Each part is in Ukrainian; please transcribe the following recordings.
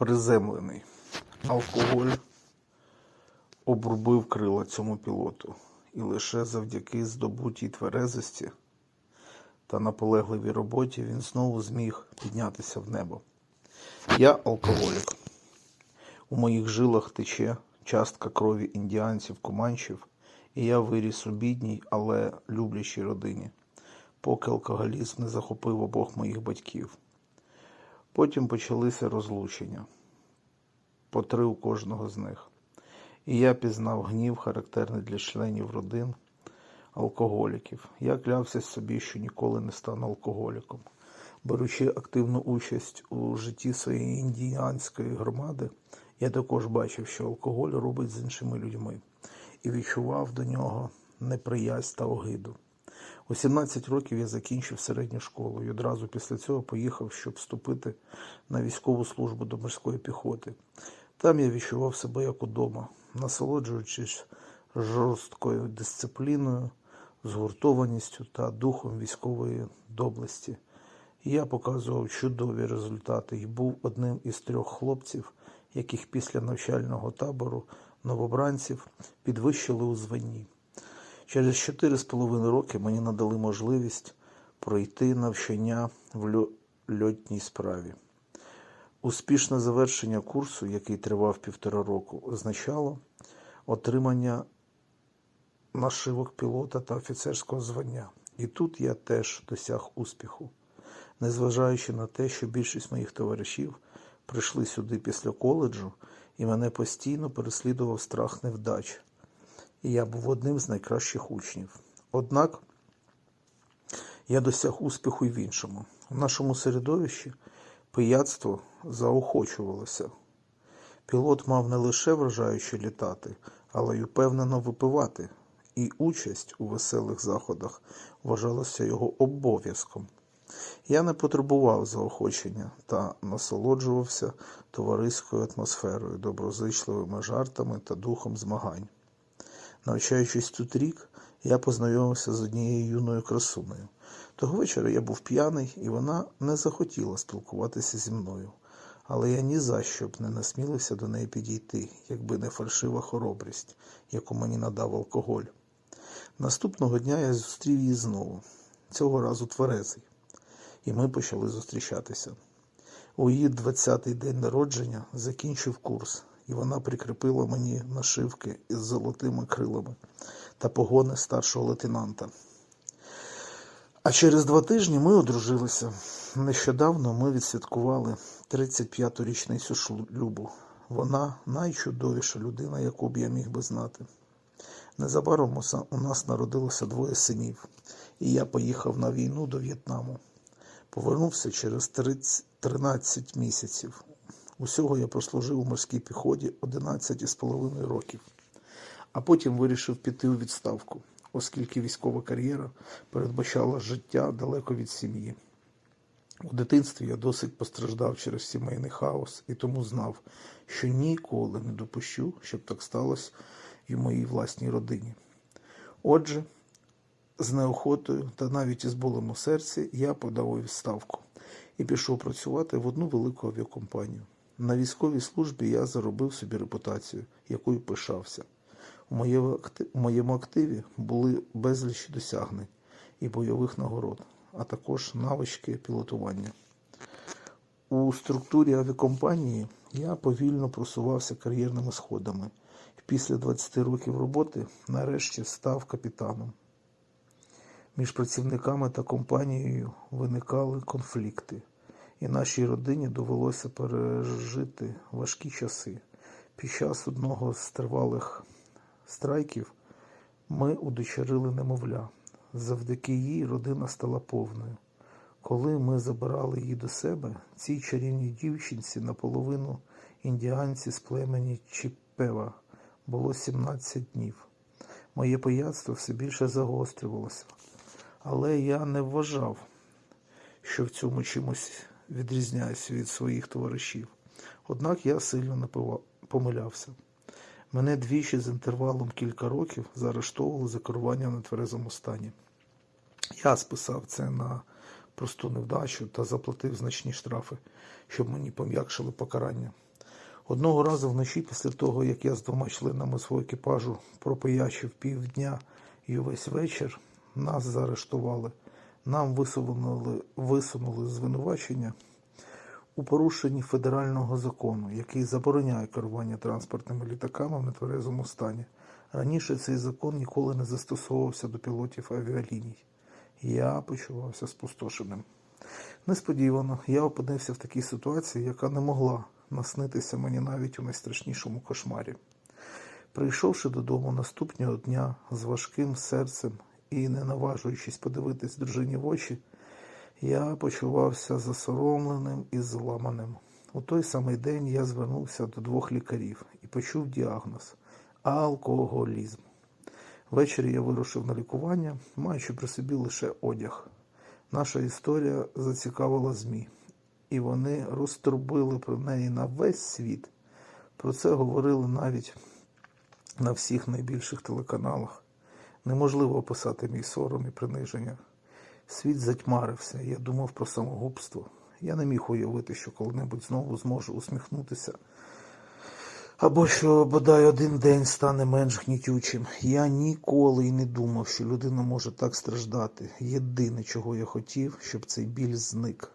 приземлений. Алкоголь обрубив крила цьому пілоту, і лише завдяки здобутій тверезості та наполегливій роботі він знову зміг піднятися в небо. Я алкоголік. У моїх жилах тече частка крові індіанців команчів, і я виріс у бідній, але люблячій родині, поки алкоголізм не захопив обох моїх батьків. Потім почалися розлучення, по три у кожного з них. І я пізнав гнів, характерний для членів родин алкоголіків. Я клявся собі, що ніколи не стану алкоголіком. Беручи активну участь у житті своєї індіанської громади, я також бачив, що алкоголь робить з іншими людьми, і відчував до нього неприязнь та огиду. У 17 років я закінчив середню школу і одразу після цього поїхав, щоб вступити на військову службу до морської піхоти. Там я відчував себе як удома, насолоджуючись жорсткою дисципліною, згуртованістю та духом військової доблесті. Я показував чудові результати і був одним із трьох хлопців, яких після навчального табору новобранців підвищили у званні. Через чотири з половиною роки мені надали можливість пройти навчання в льотній справі. Успішне завершення курсу, який тривав півтора року, означало отримання нашивок пілота та офіцерського звання. І тут я теж досяг успіху. Незважаючи на те, що більшість моїх товаришів прийшли сюди після коледжу, і мене постійно переслідував страх невдач. І я був одним з найкращих учнів. Однак я досяг успіху й в іншому. В нашому середовищі пияцтво заохочувалося. Пілот мав не лише вражаюче літати, але й упевнено випивати, і участь у веселих заходах вважалася його обов'язком. Я не потребував заохочення та насолоджувався товариською атмосферою, доброзичливими жартами та духом змагань. Навчаючись тут рік, я познайомився з однією юною красунею. Того вечора я був п'яний, і вона не захотіла спілкуватися зі мною. Але я ні за що б не насмілився до неї підійти, якби не фальшива хоробрість, яку мені надав алкоголь. Наступного дня я зустрів її знову, цього разу тверезий, і ми почали зустрічатися. У її 20-й день народження закінчив курс, і вона прикріпила мені нашивки із золотими крилами та погони старшого лейтенанта. А через два тижні ми одружилися. Нещодавно ми відсвяткували 35-ту річницю шлюбу. Вона найчудовіша людина, яку б я міг би знати. Незабаром у нас народилося двоє синів, і я поїхав на війну до В'єтнаму. Повернувся через 30 13 місяців. Усього я прослужив у морській піхоті 11 із половиною років, а потім вирішив піти у відставку, оскільки військова кар'єра передбачала життя далеко від сім'ї. У дитинстві я досить постраждав через сімейний хаос і тому знав, що ніколи не допущу, щоб так сталося і в моїй власній родині. Отже, з неохотою та навіть із болем у серці я подав у відставку і пішов працювати в одну велику авіакомпанію. На військовій службі я заробив собі репутацію, якою пишався. У моєму активі були безліч досягнень і бойових нагород, а також навички пілотування. У структурі авіакомпанії я повільно просувався кар'єрними сходами. Після 20 років роботи нарешті став капітаном. Між працівниками та компанією виникали конфлікти, і нашій родині довелося пережити важкі часи. Під час одного з тривалих страйків ми удочерили немовля. Завдяки їй родина стала повною. Коли ми забирали її до себе, цій чарівній дівчинці наполовину індіанці з племені Чіпева було 17 днів. Моє пияцтво все більше загострювалося, але я не вважав, що в цьому чимось відрізняюся від своїх товаришів. Однак я сильно напива- помилявся. Мене двічі з інтервалом кілька років заарештовували за керування на тверезому стані. Я списав це на просту невдачу та заплатив значні штрафи, щоб мені пом'якшили покарання. Одного разу вночі, після того, як я з двома членами свого екіпажу пропиячив півдня і увесь вечір, нас заарештували. Нам висунули, висунули звинувачення у порушенні федерального закону, який забороняє керування транспортними літаками в нетверезому стані. Раніше цей закон ніколи не застосовувався до пілотів авіаліній. Я почувався спустошеним. Несподівано я опинився в такій ситуації, яка не могла наснитися мені навіть у найстрашнішому кошмарі. Прийшовши додому наступного дня з важким серцем і не наважуючись подивитись дружині в очі, я почувався засоромленим і зламаним. У той самий день я звернувся до двох лікарів і почув діагноз алкоголізм. Ввечері я вирушив на лікування, маючи при собі лише одяг. Наша історія зацікавила ЗМІ, і вони розтрубили про неї на весь світ. Про це говорили навіть на всіх найбільших телеканалах. Неможливо описати мій сором і приниження. Світ затьмарився, я думав про самогубство. Я не міг уявити, що коли-небудь знову зможу усміхнутися. Або що бодай один день стане менш гнітючим. Я ніколи й не думав, що людина може так страждати. Єдине, чого я хотів, щоб цей біль зник.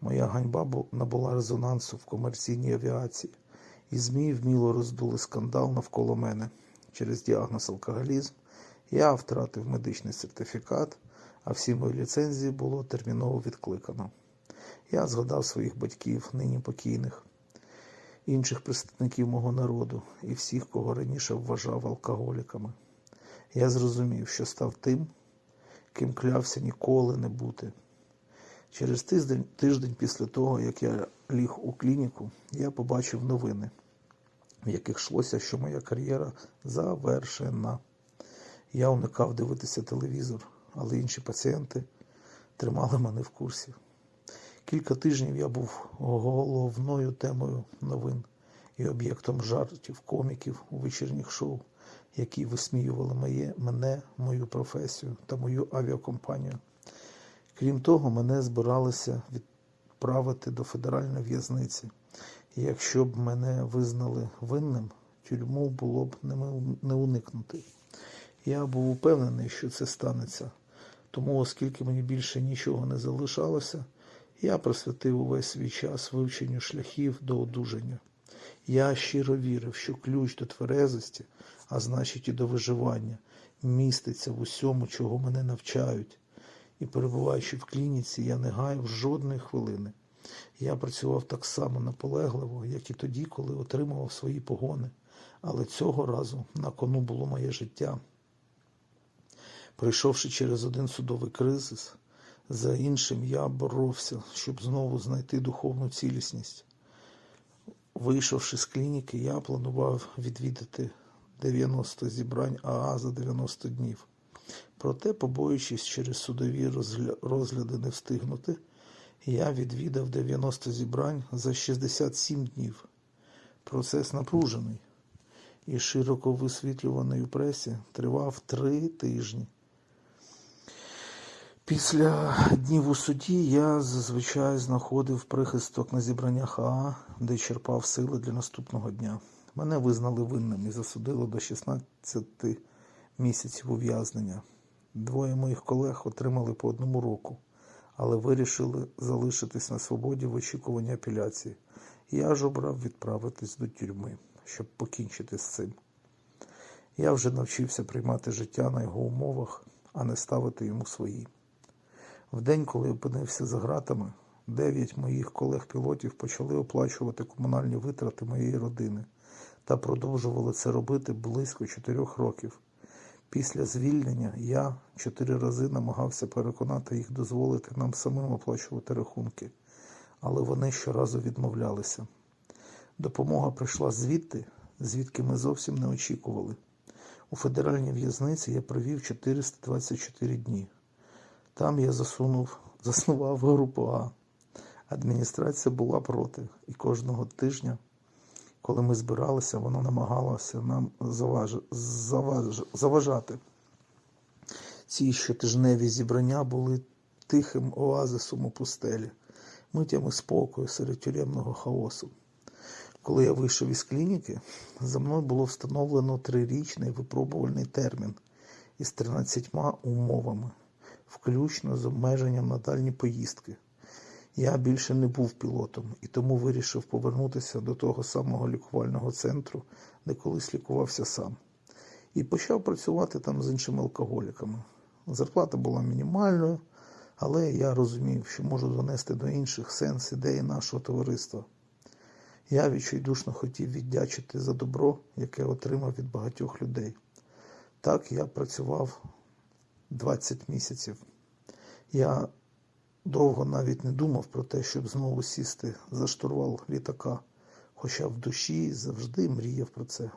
Моя ганьба набула резонансу в комерційній авіації, і ЗМІ вміло роздули скандал навколо мене. Через діагноз алкоголізм я втратив медичний сертифікат, а всі мої ліцензії було терміново відкликано. Я згадав своїх батьків, нині покійних, інших представників мого народу і всіх, кого раніше вважав алкоголіками. Я зрозумів, що став тим, ким клявся ніколи не бути. Через тиждень, тиждень після того, як я ліг у клініку, я побачив новини, в яких йшлося, що моя кар'єра завершена. Я уникав дивитися телевізор, але інші пацієнти тримали мене в курсі. Кілька тижнів я був головною темою новин і об'єктом жартів коміків у вечірніх шоу, які висміювали моє, мене, мою професію та мою авіакомпанію. Крім того, мене збиралися відправити до федеральної в'язниці. І якщо б мене визнали винним, тюрму було б не уникнути. Я був упевнений, що це станеться. Тому, оскільки мені більше нічого не залишалося, я присвятив увесь свій час вивченню шляхів до одужання. Я щиро вірив, що ключ до тверезості, а значить і до виживання, міститься в усьому, чого мене навчають. І перебуваючи в клініці, я не гаяв жодної хвилини. Я працював так само наполегливо, як і тоді, коли отримував свої погони. Але цього разу на кону було моє життя. Пройшовши через один судовий кризис, за іншим я боровся, щоб знову знайти духовну цілісність. Вийшовши з клініки, я планував відвідати 90 зібрань АА за 90 днів. Проте, побоюючись через судові розгляди не встигнути, я відвідав 90 зібрань за 67 днів. Процес напружений і широко висвітлюваний у пресі тривав три тижні. Після днів у суді я зазвичай знаходив прихисток на зібраннях АА, де черпав сили для наступного дня. Мене визнали винним і засудили до 16 місяців ув'язнення. Двоє моїх колег отримали по одному року, але вирішили залишитись на свободі в очікуванні апеляції. Я ж обрав відправитись до тюрми, щоб покінчити з цим. Я вже навчився приймати життя на його умовах, а не ставити йому свої. В день, коли опинився за ґратами, дев'ять моїх колег-пілотів почали оплачувати комунальні витрати моєї родини та продовжували це робити близько чотирьох років. Після звільнення я чотири рази намагався переконати їх дозволити нам самим оплачувати рахунки, але вони щоразу відмовлялися. Допомога прийшла звідти, звідки ми зовсім не очікували. У федеральній в'язниці я провів 424 дні. Там я засунув, заснував групу А. Адміністрація була проти, і кожного тижня, коли ми збиралися, вона намагалася нам заваж... заваж... заважати. Ці щотижневі зібрання були тихим оазисом у пустелі, митями спокою серед тюремного хаосу. Коли я вийшов із клініки, за мною було встановлено трирічний випробувальний термін із 13 умовами, включно з обмеженням на дальні поїздки. Я більше не був пілотом і тому вирішив повернутися до того самого лікувального центру, де колись лікувався сам. І почав працювати там з іншими алкоголіками. Зарплата була мінімальною, але я розумів, що можу донести до інших сенс ідеї нашого товариства. Я відчайдушно хотів віддячити за добро, яке отримав від багатьох людей. Так я працював 20 місяців. Я довго навіть не думав про те, щоб знову сісти за штурвал літака, хоча в душі завжди мріяв про це.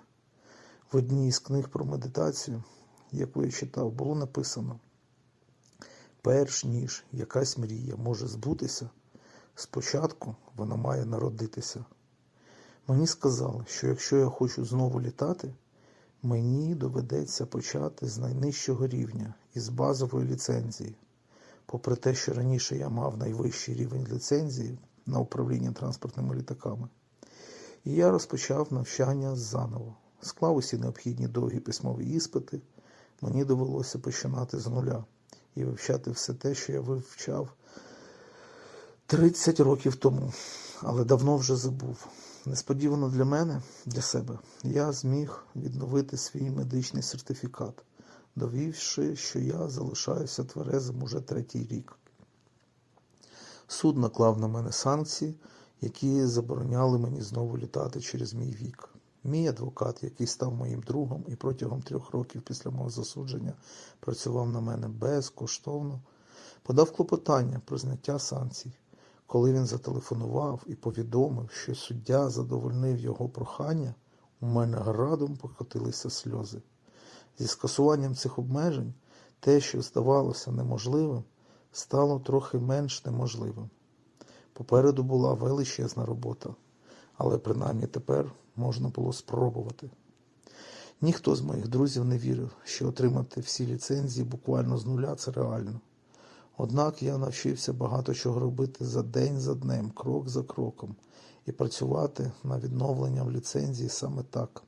В одній із книг про медитацію, яку я читав, було написано: перш ніж якась мрія може збутися, спочатку вона має народитися. Мені сказали, що якщо я хочу знову літати, мені доведеться почати з найнижчого рівня із базової ліцензії. Попри те, що раніше я мав найвищий рівень ліцензії на управління транспортними літаками, і я розпочав навчання заново. Склав усі необхідні довгі письмові іспити, мені довелося починати з нуля і вивчати все те, що я вивчав 30 років тому, але давно вже забув. Несподівано для мене, для себе, я зміг відновити свій медичний сертифікат, довівши, що я залишаюся тверезим уже третій рік. Суд наклав на мене санкції, які забороняли мені знову літати через мій вік. Мій адвокат, який став моїм другом і протягом трьох років після мого засудження працював на мене безкоштовно, подав клопотання про зняття санкцій. Коли він зателефонував і повідомив, що суддя задовольнив його прохання, у мене градом покотилися сльози. Зі скасуванням цих обмежень те, що здавалося неможливим, стало трохи менш неможливим. Попереду була величезна робота, але принаймні тепер можна було спробувати. Ніхто з моїх друзів не вірив, що отримати всі ліцензії буквально з нуля це реально. Однак я навчився багато чого робити за день за днем, крок за кроком, і працювати на відновленням ліцензії саме так.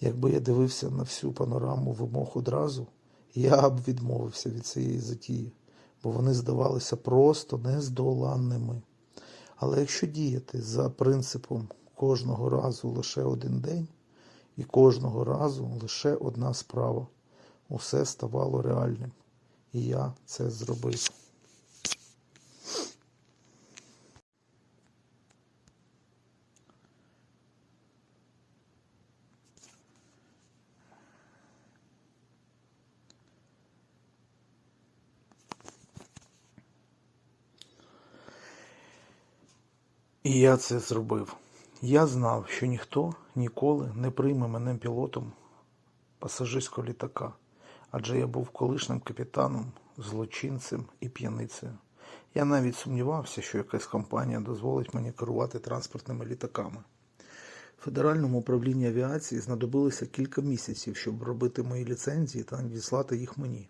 Якби я дивився на всю панораму вимог одразу, я б відмовився від цієї затії, бо вони здавалися просто нездоланними. Але якщо діяти за принципом кожного разу лише один день і кожного разу лише одна справа, усе ставало реальним. І я це зробив. І я це зробив. Я знав, що ніхто ніколи не прийме мене пілотом пасажирського літака, адже я був колишнім капітаном, злочинцем і п'яницею. Я навіть сумнівався, що якась компанія дозволить мені керувати транспортними літаками. Федеральному управлінню авіації знадобилося кілька місяців, щоб робити мої ліцензії та надіслати їх мені.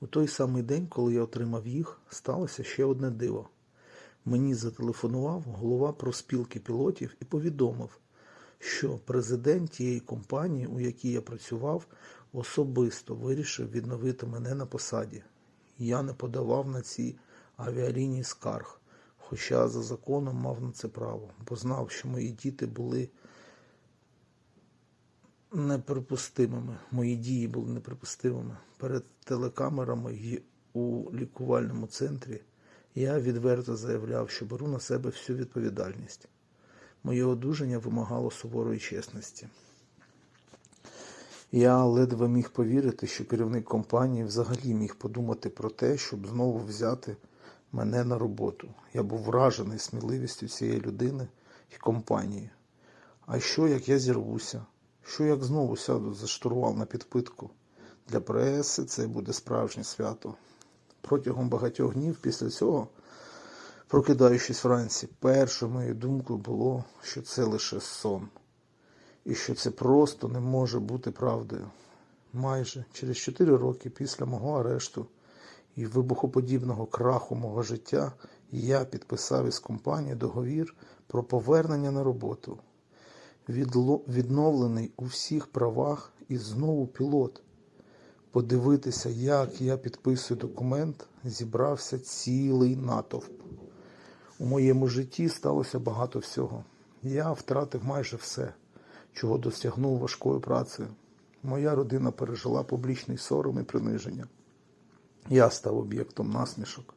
У той самий день, коли я отримав їх, сталося ще одне диво. Мені зателефонував голова проспілки пілотів і повідомив, що президент тієї компанії, у якій я працював, особисто вирішив відновити мене на посаді. Я не подавав на ці авіалінії скарг, хоча за законом мав на це право, бо знав, що мої діти були неприпустимими. Мої дії були неприпустимими. Перед телекамерами і у лікувальному центрі я відверто заявляв, що беру на себе всю відповідальність. Моє одужання вимагало суворої чесності. Я ледве міг повірити, що керівник компанії взагалі міг подумати про те, щоб знову взяти мене на роботу. Я був вражений сміливістю цієї людини і компанії. А що, як я зірвуся? Що як знову сяду за штурвал на підпитку? Для преси це буде справжнє свято. Протягом багатьох днів після цього, прокидаючись вранці, першою моєю думкою було, що це лише сон, і що це просто не може бути правдою. Майже через чотири роки після мого арешту і вибухоподібного краху мого життя я підписав із компанією договір про повернення на роботу. відновлений у всіх правах і знову пілот. Подивитися, як я підписую документ, зібрався цілий натовп. У моєму житті сталося багато всього. Я втратив майже все, чого досягнув важкою працею. Моя родина пережила публічний сором і приниження. Я став об'єктом насмішок,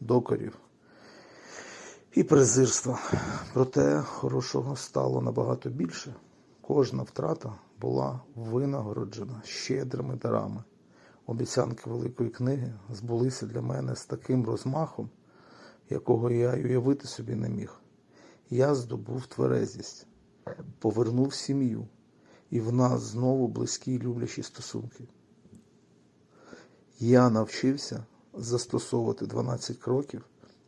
докорів і презирства. Проте хорошого стало набагато більше. Кожна втрата була винагороджена щедрими дарами. Обіцянки Великої книги збулися для мене з таким розмахом, якого я й уявити собі не міг. Я здобув тверезість, повернув сім'ю, і в нас знову близькі й люблячі стосунки. Я навчився застосовувати 12 кроків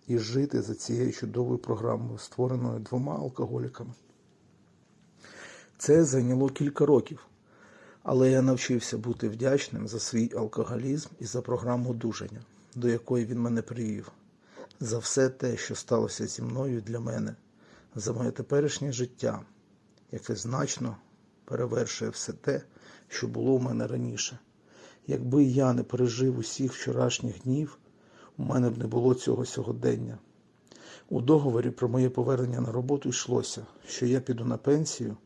і жити за цією чудовою програмою, створеною двома алкоголіками. Це зайняло кілька років, але я навчився бути вдячним за свій алкоголізм і за програму одужання, до якої він мене привів, за все те, що сталося зі мною для мене, за моє теперішнє життя, яке значно перевершує все те, що було у мене раніше. Якби я не пережив усіх вчорашніх днів, у мене б не було цього сьогодення. У договорі про моє повернення на роботу йшлося, що я піду на пенсію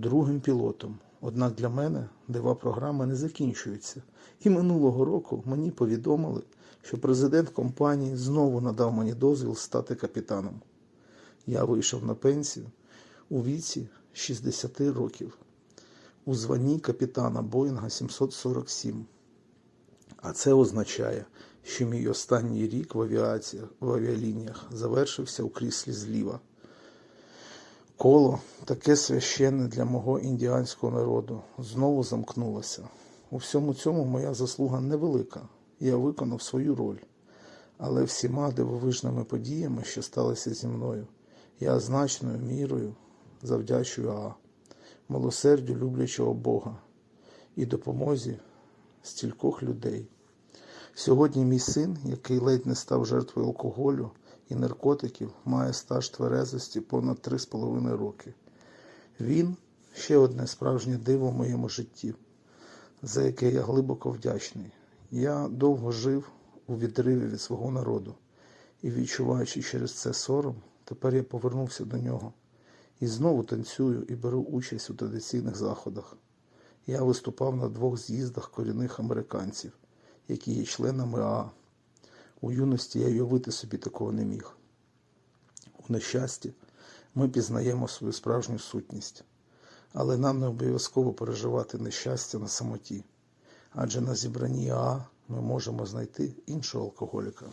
другим пілотом. Однак для мене дива програми не закінчується. І минулого року мені повідомили, що президент компанії знову надав мені дозвіл стати капітаном. Я вийшов на пенсію у віці 60 років у званні капітана Боїнга 747. А це означає, що мій останній рік в авіації в авіалініях завершився у кріслі зліва. Коло, таке священне для мого індіанського народу, знову замкнулося. У всьому цьому моя заслуга невелика. Я виконав свою роль. Але всіма дивовижними подіями, що сталися зі мною, я значною мірою завдячую Аа, милосердю люблячого Бога і допомозі стількох людей. Сьогодні мій син, який ледь не став жертвою алкоголю і наркотиків, має стаж тверезості понад 3,5 роки. Він ще одне справжнє диво в моєму житті, за яке я глибоко вдячний. Я довго жив у відриві від свого народу і, відчуваючи через це сором, тепер я повернувся до нього і знову танцюю і беру участь у традиційних заходах. Я виступав на двох з'їздах корінних американців, які є членами Аа. У юності я уявити собі такого не міг. У нещасті ми пізнаємо свою справжню сутність, але нам не обов'язково переживати нещастя на самоті, адже на зібранні Аа ми можемо знайти іншого алкоголіка.